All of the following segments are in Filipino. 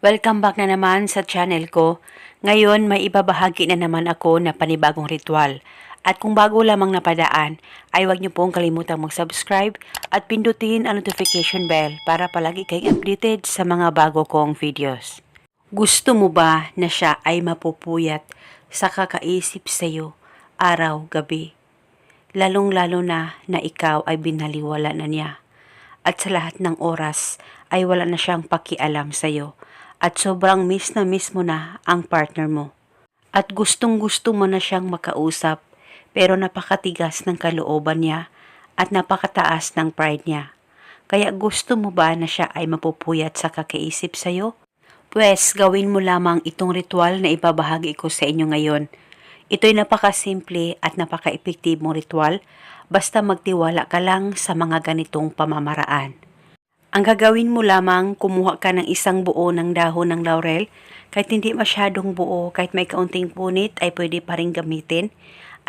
Welcome back na naman sa channel ko. Ngayon may ibabahagi na naman ako na panibagong ritual. At kung bago lamang napadaan, ay huwag niyo pong kalimutang mag-subscribe at pindutin ang notification bell para palagi kayong updated sa mga bago kong videos. Gusto mo ba na siya ay mapupuyat sa kakaisip sa iyo araw-gabi? Lalong-lalo na na ikaw ay binaliwala na niya. At sa lahat ng oras ay wala na siyang pakialam sa iyo at sobrang miss na miss mo na ang partner mo. At gustong gusto mo na siyang makausap pero napakatigas ng kalooban niya at napakataas ng pride niya. Kaya gusto mo ba na siya ay mapupuyat sa kakaisip sa iyo? Pwes, gawin mo lamang itong ritual na ibabahagi ko sa inyo ngayon. Ito'y napakasimple at napaka-epektibong ritual basta magtiwala ka lang sa mga ganitong pamamaraan. Ang gagawin mo lamang, kumuha ka ng isang buo ng dahon ng laurel. Kahit hindi masyadong buo, kahit may kaunting punit, ay pwede pa rin gamitin.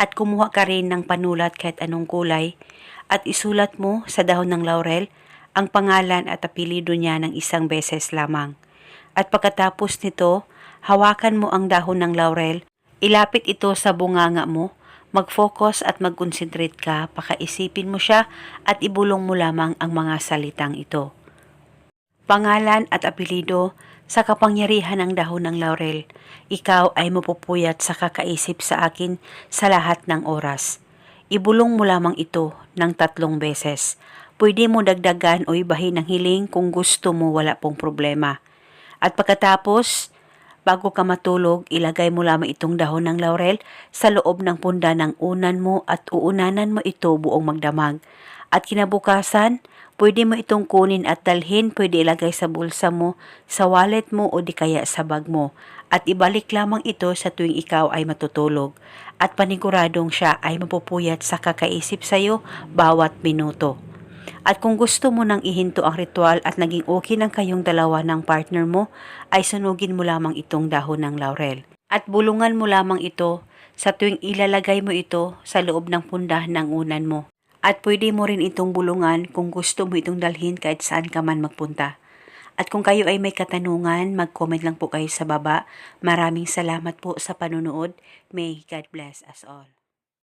At kumuha ka rin ng panulat kahit anong kulay. At isulat mo sa dahon ng laurel ang pangalan at apelido niya ng isang beses lamang. At pagkatapos nito, hawakan mo ang dahon ng laurel, ilapit ito sa bunganga mo, mag-focus at mag-concentrate ka, pakaisipin mo siya at ibulong mo lamang ang mga salitang ito. Pangalan at apelido sa kapangyarihan ng dahon ng laurel, ikaw ay mapupuyat sa kakaisip sa akin sa lahat ng oras. Ibulong mo lamang ito ng tatlong beses. Pwede mo dagdagan o ibahin ng hiling kung gusto mo wala pong problema. At pagkatapos, bago ka matulog, ilagay mo lamang itong dahon ng laurel sa loob ng punda ng unan mo at uunanan mo ito buong magdamag. At kinabukasan, pwede mo itong kunin at dalhin, pwede ilagay sa bulsa mo, sa wallet mo o di kaya sa bag mo. At ibalik lamang ito sa tuwing ikaw ay matutulog. At paniguradong siya ay mapupuyat sa kakaisip sa'yo bawat minuto. At kung gusto mo nang ihinto ang ritual at naging okay ng kayong dalawa ng partner mo, ay sunugin mo lamang itong dahon ng laurel. At bulungan mo lamang ito sa tuwing ilalagay mo ito sa loob ng pundahan ng unan mo. At pwede mo rin itong bulungan kung gusto mo itong dalhin kahit saan ka man magpunta. At kung kayo ay may katanungan, mag-comment lang po kayo sa baba. Maraming salamat po sa panunood. May God bless us all.